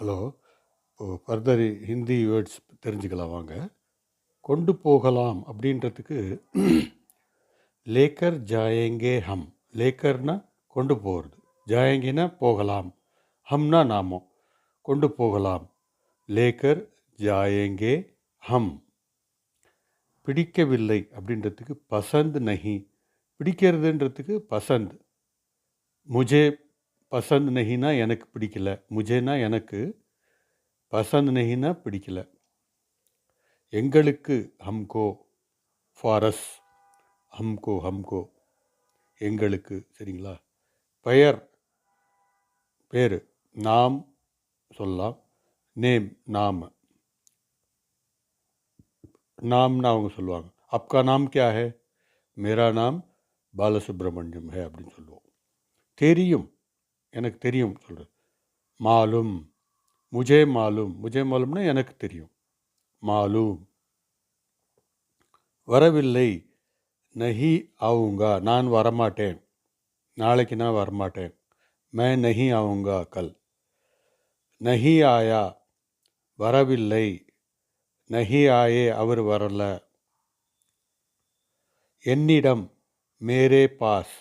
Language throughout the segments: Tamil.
ஹலோ ஃபர்தர் ஹிந்தி வேர்ட்ஸ் தெரிஞ்சுக்கலாம் வாங்க. கொண்டு போகலாம் அப்படின்றதுக்கு லேக்கர் ஜாயேங்கே ஹம். லேக்கர்னா கொண்டு போகிறது ஜாயங்கினா போகலாம். ஹம்னா நாமோ. கொண்டு போகலாம். லேக்கர் ஜாயங்கே ஹம். பிடிக்கவில்லை அப்படின்றதுக்கு பசந்த் நஹி. பிடிக்கிறதுன்றதுக்கு பசந்த். முஜே பசந்த் நெஹினா எனக்கு பிடிக்கல. முஜேனா எனக்கு பசந்த் நஹினா பிடிக்கல. எங்களுக்கு ஹம்கோ ஃபாரஸ் ஹம்கோ ஹம்கோ. எங்களுக்கு சரிங்களா? பெயர் பேர் நாம் சொல்லலாம். நேம் நாம். நாம்னா அவங்க சொல்லுவாங்க. அப்கா நாம் கியா ஹே? மேரா நாம் பாலசுப்ரமணியம் ஹே அப்படின்னு சொல்லுவோம். தெரியும். எனக்கு தெரியும் சொல்கிறது மாலும் முஜே மாலும் முஜே மாலும்னா எனக்கு தெரியும். மாலும். வரவில்லை. நஹி ஆவுங்கா நான் வரமாட்டேன். நாளைக்கு நான் வரமாட்டேன். மே நஹி ஆவுங்கா கல். நஹி ஆயா வரவில்லை. நஹி ஆயே அவர் வரல. என்னிடம் மேரே பாஸ்.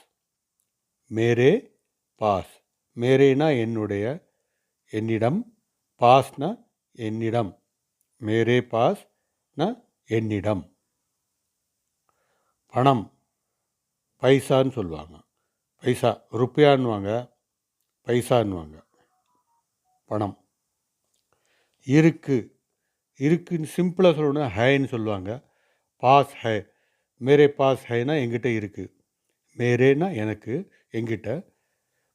மேரே பாஸ். மேரேனா என்னுடைய என்னிடம் பாஸ்னா என்னிடம். மேரே பாஸ்னா என்னிடம். பணம் பைசான்னு சொல்லுவாங்க. பைசா ருப்பியான்வாங்க பைசான்னுவாங்க. பணம். இருக்கு. இருக்குன்னு சிம்பிளாக சொல்லணும்னா ஹேன்னு சொல்லுவாங்க. பாஸ் ஹே. மேரே பாஸ் ஹேனா எங்கிட்ட இருக்குது மேரேனா எனக்கு எங்கிட்ட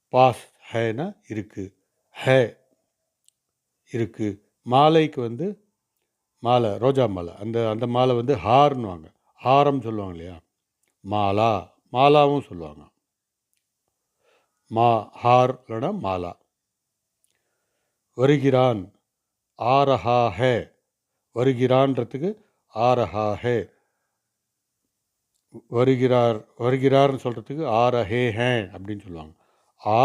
பாஸ் ஹேனா இருக்குது ஹே இருக்குது மாலைக்கு வந்து மாலை ரோஜா மாலை. அந்த அந்த மாலை வந்து ஹார்னுவாங்க ஹாரம் சொல்லுவாங்க இல்லையா? மாலா. மாலாவும் சொல்லுவாங்க. மா ஹார் இல்லைன்னா மாலா. வருகிறான். ஆரஹா ஹே. வருகிறான்றதுக்கு ஆரஹா ஹே. வருகிறார் வருகிறார்னு சொல்கிறதுக்கு ஆர ஹே ஹே அப்படின்னு சொல்லுவாங்க. ஆ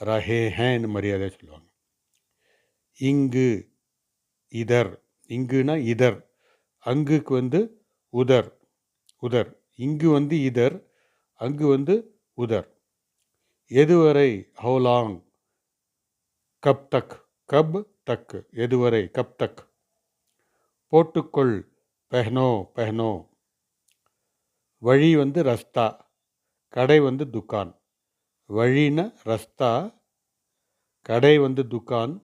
ரஹே ஹேன்னு மரியாதையாக சொல்லுவாங்க. இங்கு இதர். இங்குனா இதர். அங்குக்கு வந்து உதர். உதர். இங்கு வந்து இதர். அங்கு வந்து உதர். எதுவரை ஹவுலாங்? கப் தக். கப் தக். எதுவரை? கப் தக். போட்டுக்கொள். பெஹ்னோ பெஹ்னோ. வழி வந்து ரஸ்தா. கடை வந்து துக்கான். வழின்னா ரஸ்தா கடை வந்து துக்கான்.